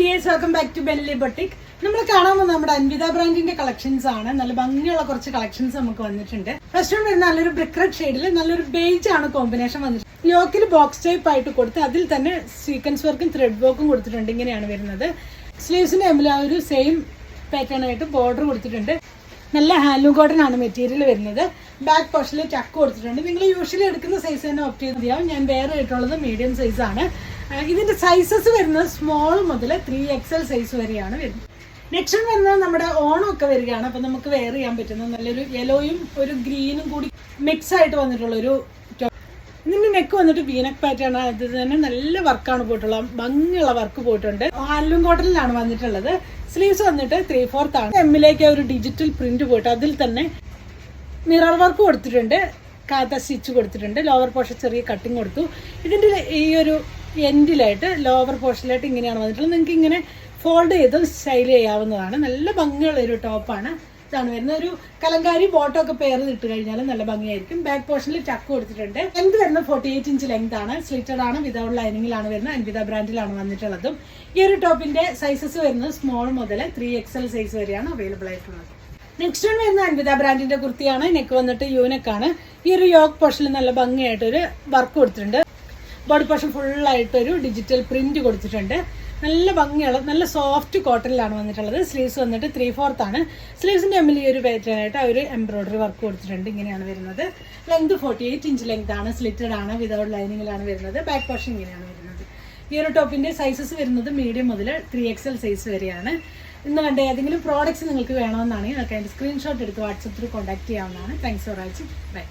Dears welcome back to Belly Boutique നമ്മൾ കാണാൻ പോകുന്ന നമ്മുടെ അൻവിത ബ്രാൻഡിന്റെ കളക്ഷൻസ് ആണ്. നല്ല ഭംഗിയുള്ള കുറച്ച് കളക്ഷൻസ് നമുക്ക് വന്നിട്ടുണ്ട്. ഫസ്റ്റ് വൺ വരുന്ന നല്ലൊരു ബ്രിക്ക് റെഡ് ഷെയ്ഡിൽ നല്ലൊരു ബേജ് ആണ് കോമ്പിനേഷൻ വന്നിട്ടുണ്ട് യോക്കിൽ ബോക്സ് ടൈപ്പ് ആയിട്ട് കൊടുത്ത് അതിൽ തന്നെ സീക്വൻസ് വർക്കും ത്രെഡ് വർക്കും കൊടുത്തിട്ടുണ്ട്. ഇങ്ങനെയാണ് വരുന്നത്. സ്ലീവ്സിന്റെ എമ്മിൽ ആ ഒരു സെയിം പാറ്റേൺ ആയിട്ട് ബോർഡർ കൊടുത്തിട്ടുണ്ട്. നല്ല ഹാൻഡ്ലൂം കോട്ടൺ ആണ് മെറ്റീരിയൽ വരുന്നത്. ബാക്ക് പോർഷനിൽ ചക്ക് കൊടുത്തിട്ടുണ്ട്. നിങ്ങൾ യൂഷ്വലി എടുക്കുന്ന സൈസ് തന്നെ ഓപ്റ്റ് ചെയ്ത് മതിയാവും. ഞാൻ വേറെ ആയിട്ടുള്ളത് മീഡിയം സൈസ് ഇതിന്റെ സൈസസ് വരുന്നത് സ്മോൾ മുതൽ ത്രീ എക്സൽ സൈസ് വരെയാണ് വരുന്നത്. നെക്സ്റ്റ് വരുന്നത് നമ്മുടെ ഓണം ഒക്കെ വരികയാണ്. അപ്പൊ നമുക്ക് വെയർ ചെയ്യാൻ പറ്റുന്ന നല്ലൊരു യെലോയും ഒരു ഗ്രീനും കൂടി മിക്സ് ആയിട്ട് വന്നിട്ടുള്ള ഒരു top. ഇതിന്റെ നെക്ക് വന്നിട്ട് വീനക് പാറ്റേൺ ആണ് അത് തന്നെ നല്ല വർക്കാണ് പോയിട്ടുള്ളത് ഭംഗിയുള്ള വർക്ക് പോയിട്ടുണ്ട്. ആലും കോട്ടണിലാണ് വന്നിട്ടുള്ളത്. സ്ലീവ്സ് വന്നിട്ട് ത്രീ ഫോർത്ത് ആണ് എമ്മിലേക്ക് ഒരു ഡിജിറ്റൽ പ്രിന്റ് പോയിട്ട് അതിൽ തന്നെ മിറർ വർക്ക് കൊടുത്തിട്ടുണ്ട്. കാത്ത സ്റ്റിച്ച് കൊടുത്തിട്ടുണ്ട്. ലോവർ പോർഷൻ ചെറിയ കട്ടിങ് കൊടുത്തു. ഇതിന്റെ ഈ ഒരു എൻഡിലായിട്ട് ലോവർ പോർഷനിലായിട്ട് ഇങ്ങനെയാണ് വന്നിട്ടുള്ളത്. നിങ്ങൾക്ക് ഇങ്ങനെ ഫോൾഡ് ചെയ്ത് സ്റ്റൈൽ ചെയ്യാവുന്നതാണ്. നല്ല ഭംഗിയുള്ള ഒരു ടോപ്പാണ് ഇതാണ് വരുന്നത്. ഒരു കലങ്കാരി ബോട്ടോ ഒക്കെ പേര് ഇട്ട് കഴിഞ്ഞാൽ നല്ല ഭംഗിയായിരിക്കും. ബാക്ക് പോർഷനിൽ ചക്ക് കൊടുത്തിട്ടുണ്ട്. ലെങ്ത് വരുന്ന ഫോർട്ടി എയ്റ്റ് ഇഞ്ച് ലെങ്ത് ആണ്. സ്ലിറ്റഡ് ആണ് വിതൗട്ട് ലൈനിങ്ങിലാണ് വരുന്നത്. അൻവിത ബ്രാൻഡിലാണ് വന്നിട്ടുള്ളതും. ഈ ഒരു ടോപ്പിന്റെ സൈസസ് വരുന്നത് സ്മോൾ മുതൽ ത്രീ എക്സൽ സൈസ് വരെയാണ് അവൈലബിൾ ആയിട്ടുള്ളത്. നെക്സ്റ്റ് വൺ വരുന്ന അൻവിത ബ്രാൻഡിന്റെ കുർത്തിയാണ്. നെക്ക് വന്നിട്ട് യൂനക്കാണ് ഈ ഒരു യോക്ക് പോർഷനിൽ നല്ല ഭംഗിയായിട്ടൊരു വർക്ക് കൊടുത്തിട്ടുണ്ട്. ബോഡി പോർഷൻ ഫുള്ളായിട്ട് ഒരു ഡിജിറ്റൽ പ്രിന്റ് കൊടുത്തിട്ടുണ്ട്. നല്ല ഭംഗിയുള്ള നല്ല സോഫ്റ്റ് കോട്ടണിലാണ് വന്നിട്ടുള്ളത്. സ്ലീവ്സ് വന്നിട്ട് ത്രീ ഫോർത്ത് ആണ്. സ്ലീവ്സിന്റെ എമ്മിൽ ഈ ഒരു ആ ഒരു എംബ്രോയിഡറി വർക്ക് കൊടുത്തിട്ടുണ്ട്. ഇങ്ങനെയാണ് വരുന്നത്. Length forty eight inch length ആണ്. സ്ലിറ്റഡ് ആണ്. വിതൗട്ട് ലൈനിങ്ങിലാണ് വരുന്നത്. ബാക്ക് പോർഷൻ ഇങ്ങനെയാണ് വരുന്നത്. ഈ ഒരു ടോപ്പിന്റെ സൈസസ് വരുന്നത് മീഡിയം മുതൽ ത്രീ എക്സൽ സൈസ് വരെയാണ്. ഇന്ന് കണ്ട ഏതെങ്കിലും പ്രോഡക്റ്റ്സ് നിങ്ങൾക്ക് വേണമെന്നാണെങ്കിൽ നിങ്ങൾക്ക് അതിന്റെ സ്ക്രീൻഷോട്ട് എടുത്ത് വാട്സപ്പ് ത്രൂ കോൺടാക്ട് ചെയ്യാവുന്നതാണ്. Thanks for watching bye